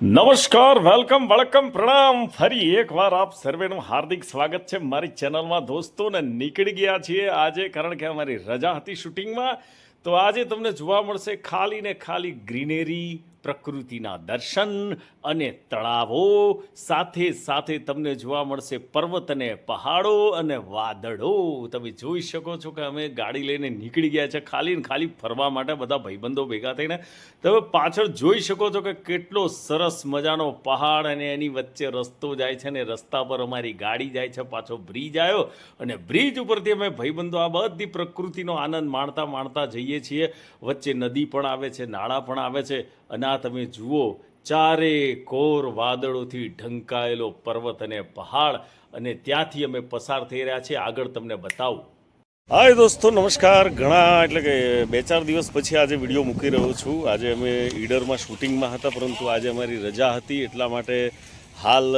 નમસ્કાર, વેલકમ, વળકમ, પ્રણામ. ફરી એકવાર આપ સર્વેનું હાર્દિક સ્વાગત છે મારી ચેનલમાં. દોસ્તોને નીકળી ગયા છીએ આજે, કારણ કે અમારી રજા હતી શૂટિંગમાં. તો આજે તમને જોવા મળશે ખાલી ને ખાલી ગ્રીનરી પ્રકૃતિના દર્શન અને તળાવો સાથે સાથે તમને જોવા મળશે પર્વત અને પહાડો અને વાદળો. તમે જોઈ શકો છો કે અમે ગાડી લઈને નીકળી ગયા છે ખાલી ને ખાલી ફરવા માટે બધા ભાઈબંધો ભેગા થઈને. તમે પાછળ જોઈ શકો છો કે કેટલો સરસ મજાનો પહાડ અને એની વચ્ચે રસ્તો જાય છે અને રસ્તા પર અમારી ગાડી જાય છે, પાછો બ્રિજ આવ્યો અને બ્રિજ ઉપરથી અમે ભાઈબંધો આ બધી પ્રકૃતિનો આનંદ માણતા માણતા જઈએ છીએ. વચ્ચે નદી પણ આવે છે, નાળા પણ આવે છે અને આ તમે જુઓ, ચારે કોર વાદળોથી ઢંકાયેલો પર્વત અને પહાડ અને ત્યાંથી અમે પસાર થઈ રહ્યા છીએ. આગળ તમને બતાવું. હાય દોસ્તો, નમસ્કાર. ઘણા, એટલે કે બે ચાર દિવસ પછી આજે વીડિયો મૂકી રહ્યો છું. આજે અમે ઈડરમાં શૂટિંગમાં હતા, પરંતુ આજે અમારી રજા હતી, એટલા માટે હાલ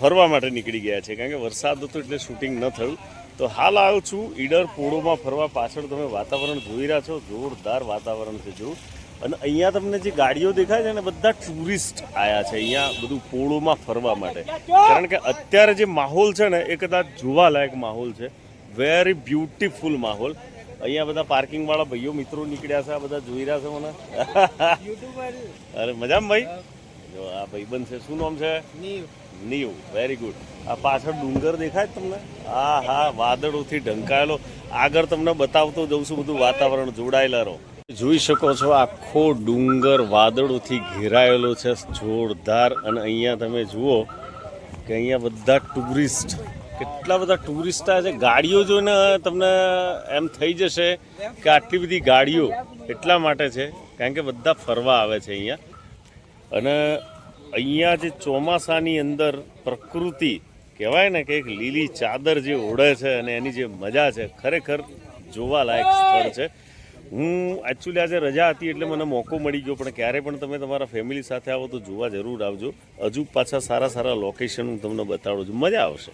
ફરવા માટે નીકળી ગયા છે. કારણ કે વરસાદ હતો એટલે શૂટિંગ ન થયું. તો હાલ આવ્યો છું ઈડર પોળોમાં ફરવા. પાછળ તમે વાતાવરણ જોઈ રહ્યા છો. જોરદાર વાતાવરણ છે જો અને અહીંયા તમને જે ગાડીઓ દેખાય છે ને બધા ટુરિસ્ટ આયા છે. અહીંયા બધું પોળોમાં ફરવા માટે. કારણ કે અત્યારે જે માહોલ છે ને એ કદાચ જોવાલાયક માહોલ છે. વેરી બ્યુટીફુલ માહોલ. અહીંયા બધા પાર્કિંગ વાળા ભાઈઓ મિત્રો નીકળ્યા છે આ બધા જોઈ રહ્યા છે મને. અરે મજામાં ભાઈ? જો આ ભાઈબંધ છે. શું નામ છે? નીવ. વેરી ગુડ આ પાછળ ડુંગર દેખાય તમને? હા હા વાદળોથી ઢંકાયેલો. આગળ તમને બતાવતો જઉં છું બધું વાતાવરણ જોડાયેલા રહો. જોઈ શકો છો, આખો ડુંગર વાદળોથી ઘેરાયેલો છે, જોરદાર. અને અહીંયા તમે જુઓ કે અહીંયા બધા ટુરિસ્ટ, કેટલા બધા ટુરિસ્ટ આ છે. ગાડીઓ જોઈને તમને એમ થઈ જશે કે આટલી બધી ગાડીઓ એટલા માટે છે, કારણ કે બધા ફરવા આવે છે અહીંયા. અને અહીંયા જે ચોમાસાની અંદર પ્રકૃતિ, કહેવાય ને કે એક લીલી ચાદર જે ઓઢે છે અને એની જે મજા છે, ખરેખર જોવાલાયક સ્થળ છે. હું એકચ્યુઅલી આજે રજા હતી એટલે મને મોકો મળી ગયો, પણ ક્યારે પણ તમે તમારા ફેમિલી સાથે આવો તો જોવા જરૂર આવજો. હજુ પાછા સારા સારા લોકેશન હું તમને બતાડું છું. મજા આવશે.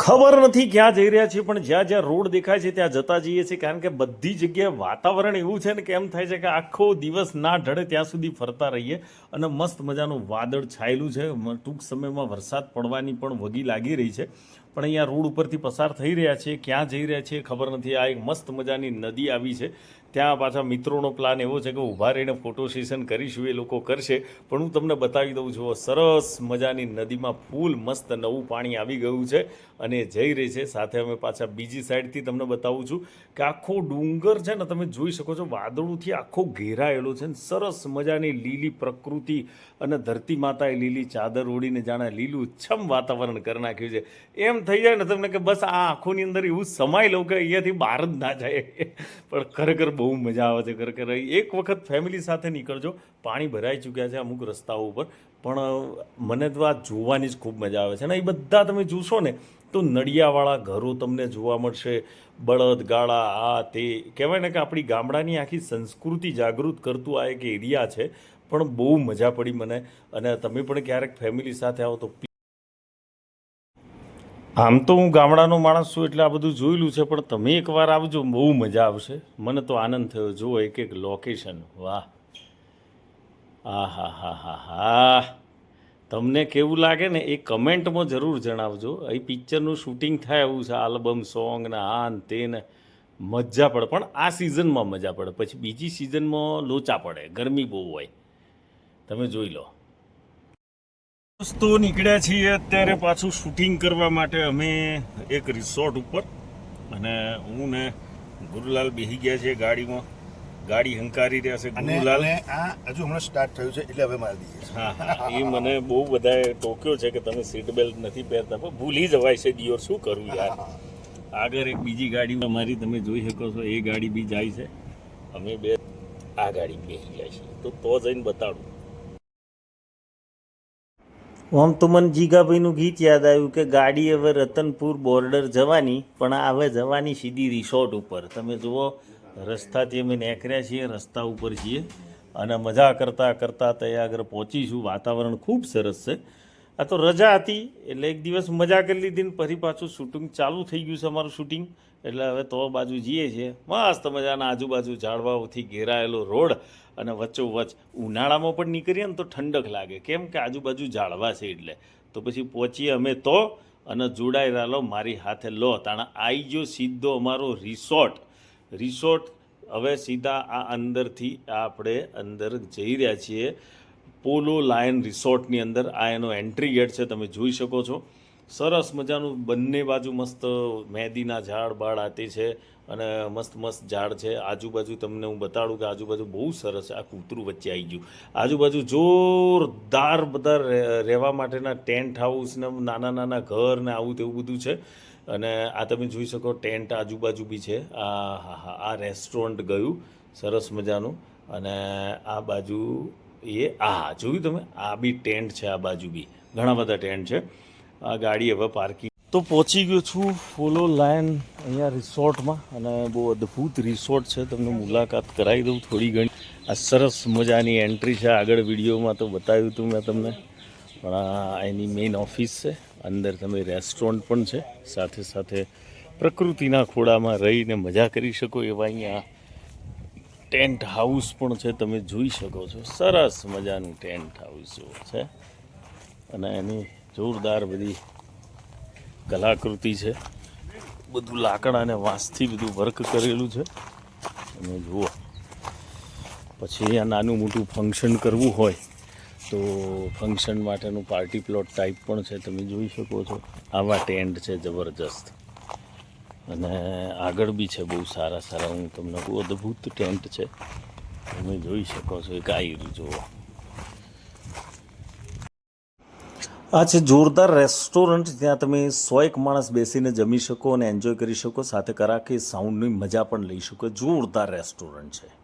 ખબર નથી ક્યાં જઈ રહ્યા છીએ, પણ જ્યાં જ્યાં રોડ દેખાય છે ત્યાં જતા જઈએ છીએ, કારણ કે બધી જગ્યાએ વાતાવરણ એવું છે ને કે એમ થાય છે કે આખો દિવસ ના ઢળે ત્યાં સુધી ફરતા રહીએ અને મસ્ત મજાનું વાદળ છાયેલું છે. ટૂંક સમયમાં વરસાદ પડવાની પણ વગી લાગી રહી છે. પણ અહીંયા રોડ ઉપરથી પસાર થઈ રહ્યા છે ક્યાં જઈ રહ્યા છીએ ખબર નથી. આ એક મસ્ત મજાની નદી આવી છે. ત્યાં પાછા મિત્રોનો પ્લાન એવો છે કે ઊભા રહીને ફોટો સેશન કરીશું, એ લોકો કરશે. પણ હું તમને બતાવી દઉં છું, સરસ મજાની નદીમાં ફૂલ મસ્ત નવું પાણી આવી ગયું છે અને જઈ રહી છે. સાથે અમે પાછા બીજી સાઈડથી તમને બતાવું છું કે આખો ડુંગર છે ને, તમે જોઈ શકો છો, વાદળોથી આખો ઘેરાયેલો છે ને, સરસ મજાની લીલી પ્રકૃતિ અને ધરતી માતાએ લીલી ચાદર ઓઢીને જાણે લીલું છમ વાતાવરણ કરી નાખ્યું છે. એમ થઈ જાય ને તમને કે બસ આ આંખોની અંદર એવું સમાઈ લઉં કે અહીંયાથી બહાર જ ના જાય. પણ ખરેખર બહુ મજા આવે છે ખરેખર એક વખત ફેમિલી સાથે નીકળજો. પાણી ભરાઈ ચૂક્યા છે અમુક રસ્તાઓ ઉપર. પણ મને તો આ જોવાની જ ખૂબ મજા આવે છે. અને એ બધા તમે જોશો ને, તો નડિયાવાળા ઘરો તમને જોવા મળશે. બળદ, ગાળા, આ, તે. કહેવાય ને કે આપણી ગામડાની આખી સંસ્કૃતિ જાગૃત કરતું આ એક એરિયા છે. પણ બહુ મજા પડી મને. અને તમે પણ ક્યારેક ફેમિલી સાથે આવો તો આમ તો હું ગામડાનો માણસ છું એટલે આ બધું જોયેલું છે, પણ તમે એકવાર આવજો, બહુ મજા આવશે. મને તો આનંદ થયો. જુઓ એક એક લોકેશન વાહ. આ હા હા હા હા તમને કેવું લાગે ને એ કમેન્ટમાં જરૂર જણાવજો. અહીં પિક્ચરનું શૂટિંગ થાય એવું છે, આલ્બમ, સોંગ ને આ ને તે ને મજા પડે. પણ આ સિઝનમાં મજા પડે. પછી બીજી સિઝનમાં લોચા પડે. ગરમી બહુ હોય. તમે જોઈ લો. દોસ્તો નીકળ્યા છીએ અત્યારે પાછું શૂટિંગ કરવા માટે અમે એક રિસોર્ટ ઉપર. અને હું ને ગુરુલાલ બેસી ગયા છે ગાડીમાં. ગાડી હંકારી રહ્યા છે ગુરુલાલ. આ હજુ હમણાં સ્ટાર્ટ થયું છે એટલે હવે મારી દઈએ હા હા એ મને બહુ બધાએ ટોક્યો છે કે તમે સીટ બેલ્ટ નથી પહેરતા પણ ભૂલી જવાય છે દિયોર શું કરવું યાર? આગળ એક બીજી ગાડી અમારી તમે જોઈ શકો છો એ ગાડી બી જાય છે. અમે બે આ ગાડી બેસી જાય છે તો તો જઈને બતાડું. આમ તો મને જીગાભાઈનું ગીત યાદ આવ્યું કે ગાડી હવે રતનપુર બોર્ડર જવાની, પણ હવે જવાની સીધી રિસોર્ટ ઉપર. તમે જુઓ, રસ્તાથી અમે નીકળ્યા છીએ, રસ્તા ઉપર છીએ. અને મજા કરતાં કરતાં ત્યાં આગળ પહોંચીશું વાતાવરણ ખૂબ સરસ છે. આ તો રજા હતી, એટલે એક દિવસ મજા કરી લીધી ને ફરી પાછું શૂટિંગ ચાલુ થઈ ગયું છે અમારું શૂટિંગ એટલે હવે તો બાજુ જઈએ છીએ. મસ્ત મજાના આજુબાજુ ઝાડવાઓથી ઘેરાયેલો રોડ અને વચ્ચોવચ્ચ ઉનાળામાં પણ નીકળીએ ને તો ઠંડક લાગે. કેમ કે આજુબાજુ ઝાડવા છે એટલે. તો પછી પહોંચીએ અમે તો અને જોડાઈ રહેલો મારી હાથે લો તાણે આવી ગયો સીધો અમારો રિસોર્ટ રિસોર્ટ હવે સીધા આ અંદરથી આપણે અંદર જઈ રહ્યા છીએ. પોલો લાયન રિસોર્ટની અંદર આ એનો એન્ટ્રી ગેટ છે, તમે જોઈ શકો છો. સરસ મજાનું બંને બાજુ મસ્ત મહેંદીના ઝાડ, બાળ આતે છે અને મસ્ત મસ્ત ઝાડ છે. આજુબાજુ તમને હું બતાડું કે આજુબાજુ બહુ સરસ આ કૂતરું વચ્ચે આવી ગયું. આજુબાજુ જોરદાર બધા રહે- રહેવા માટેના ટેન્ટ હાઉસ ને નાના નાના ઘર ને આવું તેવું બધું છે. અને આ તમે જોઈ શકો ટેન્ટ આજુબાજુ બી છે. આ, હા હા, આ રેસ્ટોરન્ટ ગયું. સરસ મજાનું. અને આ બાજુ એ આ જોયું તમે? આ બી ટેન્ટ છે, આ બાજુ બી. ઘણા બધા ટેન્ટ છે. આ ગાડી હવે પાર્કિંગ. તો પહોંચી ગયો છું ફોલો લાયન અહીંયા રિસોર્ટમાં અને બહુ અદ્ભુત રિસોર્ટ છે. તમને મુલાકાત કરાવી દઉં થોડી ઘણી. આ સરસ મજાની એન્ટ્રી છે. આગળ વિડીયોમાં તો બતાવ્યું હતું મેં તમને. પણ આ એની મેઇન ઓફિસ છે. અંદર તમે રેસ્ટોરન્ટ પણ છે. સાથે સાથે પ્રકૃતિના ખોળામાં રહીને મજા કરી શકો એવા અહીંયા ટેન્ટ હાઉસ પણ છે, તમે જોઈ શકો છો. સરસ મજાનું ટેન્ટ હાઉસ જેવું છે. અને એની જોરદાર બધી કલાકૃતિ છે. બધું લાકડા અને વાંસથી બધું વર્ક કરેલું છે. તમે જુઓ, પછી આ નાનું મોટું ફંક્શન કરવું હોય, તો ફંક્શન માટેનું પાર્ટી પ્લોટ ટાઈપ પણ છે, તમે જોઈ શકો છો. આવા ટેન્ટ છે, જબરજસ્ત. અને આગળ બી છે બહુ સારા સારા. હું તમને બહુ અદ્ભુત ટેન્ટ છે. તમે જોઈ શકો છો એક આયરું જુઓ આ છે જોરદાર રેસ્ટોરન્ટ જ્યાં તમે સો એક માણસ બેસીને જમી શકો અને એન્જોય કરી શકો. સાથે કરાકે સાઉન્ડની મજા પણ લઈ શકો. જોરદાર રેસ્ટોરન્ટ છે.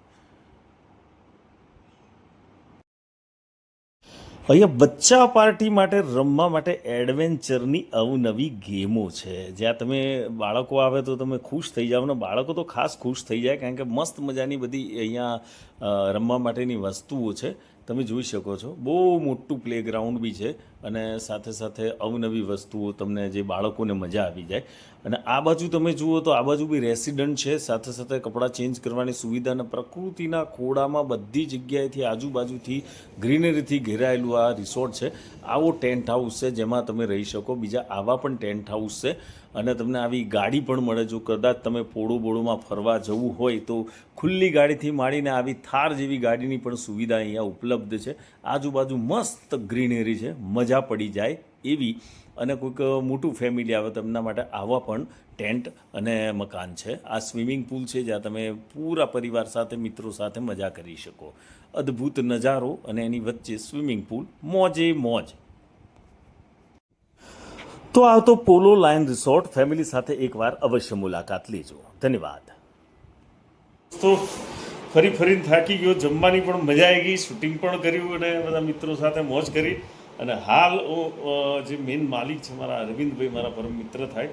અહીંયા બચ્ચા પાર્ટી માટે રમવા માટે એડવેન્ચરની અવનવી ગેમો છે. જ્યાં તમે બાળકો આવે તો તમે ખુશ થઈ જાઓ ને બાળકો તો ખાસ ખુશ થઈ જાય, કારણ કે મસ્ત મજાની બધી અહીંયા રમવા માટેની વસ્તુઓ છે. તમે જોઈ શકો છો. બહુ મોટું પ્લેગ્રાઉન્ડ બી છે અને સાથે સાથે અવનવી વસ્તુઓ તમને જે બાળકોને મજા આવી જાય. અને આ બાજુ તમે જુઓ તો આ બાજુ બી રેસિડન્ટ છે. સાથે સાથે કપડાં ચેન્જ કરવાની સુવિધા અને પ્રકૃતિના ખોળામાં બધી જગ્યાએથી આજુબાજુથી ગ્રીનરીથી ઘેરાયેલું આ રિસોર્ટ છે. આવો ટેન્ટ હાઉસ છે જેમાં તમે રહી શકો. બીજા આવા પણ ટેન્ટ હાઉસ છે. અને તમને આવી ગાડી પણ મળે જો કદાચ તમે પોળું બોળુંમાં ફરવા જવું હોય તો ખુલ્લી ગાડીથી માંડીને આવી થાર જેવી ગાડીની પણ સુવિધા અહીંયા ઉપલબ્ધ છે. આજુબાજુ મસ્ત ગ્રીનરી છે, મજા પડી જાય એવી અને કોઈક મોટું ફેમિલી આવે તેમના માટે આવા પણ ટેન્ટ અને મકાન છે. આ સ્વિમિંગ પુલ છે જ્યાં તમે પૂરા પરિવાર સાથે, મિત્રો સાથે મજા કરી શકો. અદ્ભુત નજારો અને એની વચ્ચે સ્વિમિંગ પુલ, મોજે મોજ. તો આ તો પોલો લાઇન રિસોર્ટ. ફેમિલી સાથે એકવાર અવશ્ય મુલાકાત લેજો. ધન્યવાદ. તો ફરી ફરીને થાકી ગયો. જમવાની પણ મજા આવી ગઈ. શૂટિંગ પણ કર્યું અને બધા મિત્રો સાથે મોજ કરી. અને હાલ હું જે મેઇન માલિક છે મારા અરવિંદભાઈ, મારા પરમ મિત્ર થાય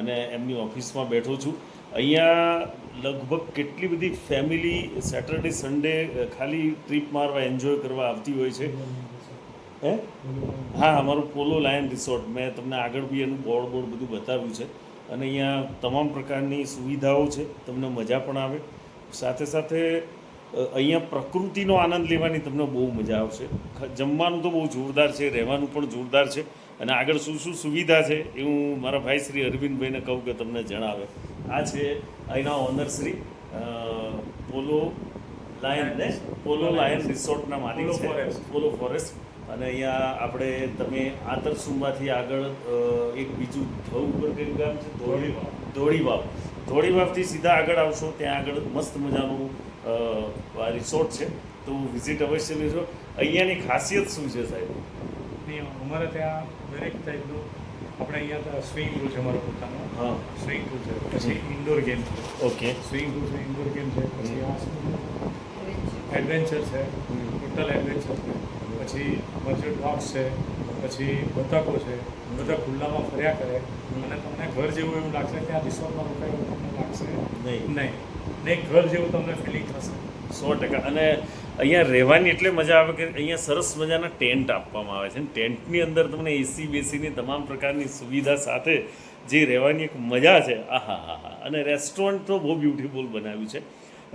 અને એમની ઓફિસમાં બેઠો છું. અહીંયા લગભગ કેટલી બધી ફેમિલી સેટરડે સન્ડે ખાલી ટ્રીપ મારવા એન્જોય કરવા આવતી હોય છે. હે? હા અમારું પોલો લાયન રિસોર્ટ. મેં તમને આગળ બી એનું બોર્ડ બોર્ડ બધું બતાવ્યું છે. અને અહીંયા તમામ પ્રકારની સુવિધાઓ છે. તમને મજા પણ આવે. સાથે સાથે અહીંયા પ્રકૃતિનો આનંદ લેવાની તમને બહુ મજા આવશે. જમવાનું તો બહુ જોરદાર છે. રહેવાનું પણ જોરદાર છે. અને આગળ શું શું સુવિધા છે એ હું મારા ભાઈ શ્રી અરવિંદભાઈને કહું કે તમને જણાવે. આ છે અહીંના ઓનર શ્રી પોલો લાયન ને પોલો લાયન રિસોર્ટના માલિક છે. પોલો ફોરેસ્ટ. અને અહીંયા આપણે તમે આતરસુંબાથી આગળ એક બીજું ધવ ઉપર કયું ગામ છે? ધોળી વાવ. ધોળી વાવથી સીધા આગળ આવશો ત્યાં આગળ મસ્ત મજાનું રિસોર્ટ છે. તો વિઝિટ અવશ્ય લેજો. અહીંયાની ખાસિયત શું છે સાહેબ? અમારે ત્યાં દરેક ટાઈપનું આપણે અહીંયા સ્વિમિંગ પુલ છે અમારો પોતાનો. હા. સ્વિમિંગ પુલ છે. પછી? ઇન્ડોર ગેમ છે. ઓકે. સ્વિમિંગ પુલ છે ઇન્ડોર ગેમ છે. પછી આ એડવેન્ચર છે. ટોટલ એડવેન્ચર છે. પછી મર્ચન્ટ ડોગ્સ છે પછી બતકો છે બધા ખુલ્લામાં ફર્યા કરે. અને તમને ઘર જેવું એવું લાગશે કે આ રિસોર્ટમાં એવું તમને લાગશે? નહીં. નહીં. નહીં ઘર જેવું તમને ફિલિંગ થશે. સો ટકા. અને અહીંયા રહેવાની એટલે મજા આવે કે અહીંયા સરસ મજાના ટેન્ટ આપવામાં આવે છે. ટેન્ટની અંદર તમને એસી બેસીની તમામ પ્રકારની સુવિધા સાથે જે રહેવાની એક મજા છે. આહા હા હા અને રેસ્ટોરન્ટ તો બહુ બ્યુટીફુલ બનાવ્યું છે.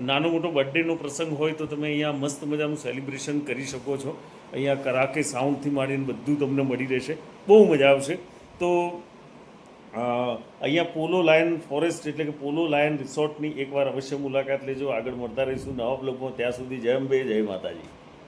નાનો મોટો બર્થડેનો પ્રસંગ હોય તો તમે અહીંયા મસ્ત મજાનું સેલિબ્રેશન કરી શકો છો. અહીંયા કરાકે સાઉન્ડથી માંડીને બધું તમને મળી રહેશે. બહુ મજા આવશે. તો અહીંયા પોલો લાયન ફોરેસ્ટ એટલે કે પોલો લાયન રિસોર્ટની એકવાર અવશ્ય મુલાકાત લેજો. આગળ મળતા રહીશું નવા બ્લોગમાં ત્યાં સુધી જય અંબે, જય માતાજી.